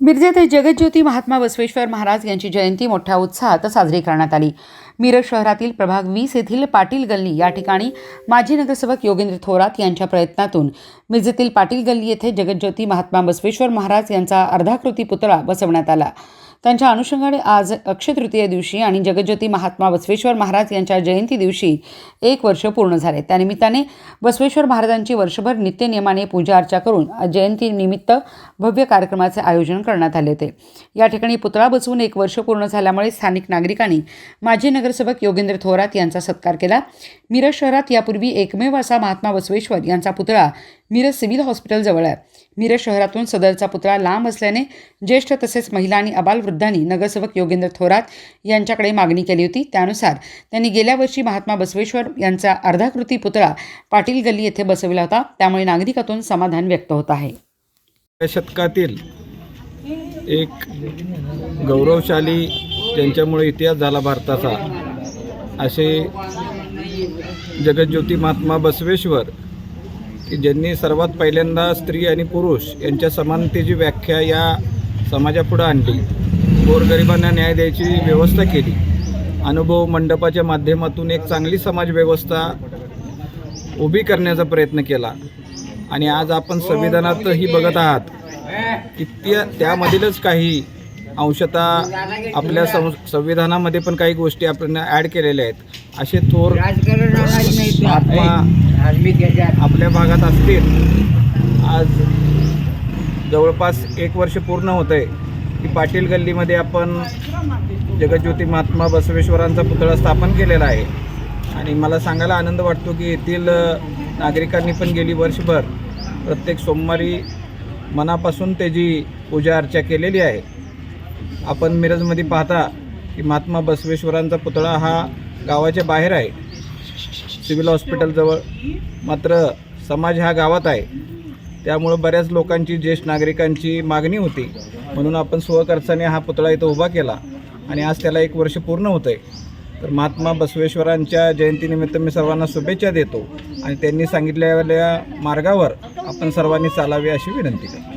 मिरजेत जगज्योती महात्मा बसवेश्वर महाराज यांची जयंती मोठ्या उत्साहात साजरी करण्यात आली. मिरज शहरातील प्रभाग वीस येथील पाटील गल्ली या ठिकाणी माजी नगरसेवक योगेंद्र थोरात यांच्या प्रयत्नातून मिरजेतील पाटील गल्ली येथे जगज्योती महात्मा बसवेश्वर महाराज यांचा अर्धाकृती पुतळा बसवण्यात आला. त्यांच्या अनुषंगाने आज अक्षय तृतीय दिवशी आणि जगज्योती महात्मा बसवेश्वर महाराज यांच्या जयंती दिवशी एक वर्ष पूर्ण झाले. त्यानिमित्ताने बसवेश्वर महाराजांची वर्षभर नित्यनियमाने पूजा अर्चा करून जयंतीनिमित्त भव्य कार्यक्रमाचे आयोजन करण्यात आले होते. या ठिकाणी पुतळा बसवून एक वर्ष पूर्ण झाल्यामुळे स्थानिक नागरिकांनी माजी नगरसेवक योगेंद्र थोरात यांचा सत्कार केला. मिरज शहरात यापूर्वी एकमेव असा महात्मा बसवेश्वर यांचा पुतळा मिरज सिव्हिल हॉस्पिटलजवळ आहे. मिरज शहरातून सदरचा पुतळा लांब असल्याने ज्येष्ठ तसेच महिला आणि अबालवृद्धांनी नगरसेवक योगेंद्र थोरात यांच्याकडे मागणी केली होती. त्यानुसार त्यांनी गेल्या वर्षी महात्मा बसवेश्वर यांचा अर्धाकृती पुतळा पाटील गल्ली येथे बसविला होता. त्यामुळे नागरिकातून समाधान व्यक्त होत आहे. या शतकातील एक गौरवशाली ज्यांच्यामुळे इतिहास झाला भारताचा असे जगज्योती महात्मा बसवेश्वर की ज्यांनी सर्वात पहिल्यांदा स्त्री आणि पुरुष यांच्या समानतेची व्याख्या या समाजापुढं आणली. गोरगरिबांना न्याय द्यायची व्यवस्था केली. अनुभव मंडपाच्या माध्यमातून एक चांगली समाजव्यवस्था उभी करण्याचा प्रयत्न केला. आणि आज आपण संविधानातही बघत आहात की त्या त्यामधीलच काही अंशतः आपल्या सं संविधानामध्ये पण काही गोष्टी आपण ॲड केलेल्या आहेत. असे थोर महात्मा आपल्या भागात असतील. आज जवळपास एक वर्ष पूर्ण होत आहे की पाटील गल्लीमध्ये आपण जगज्योती महात्मा बसवेश्वरांचा पुतळा स्थापन केलेला आहे. आणि मला सांगायला आनंद वाटतो की येथील नागरिकांनी पण गेली वर्षभर. प्रत्येक सोमवारी मनापासून त्याची पूजा अर्चा केलेली आहे. आपण मिरजमध्ये पाहता की महात्मा बसवेश्वरांचा पुतळा हा गावाच्या बाहेर आहे. सिव्हिल हॉस्पिटलजवळ मात्र समाज हा गावात आहे. त्यामुळं बऱ्याच लोकांची ज्येष्ठ नागरिकांची मागणी होती. म्हणून आपण स्वखर्चाने हा पुतळा इथं उभा केला आणि आज त्याला एक वर्ष पूर्ण होतं आहे तर महात्मा बसवेश्वरांच्या जयंतीनिमित्त मी सर्वांना शुभेच्छा देतो आणि त्यांनी सांगितलेल्या मार्गावर आपण सर्वांनी चालावे अशी विनंती करतो.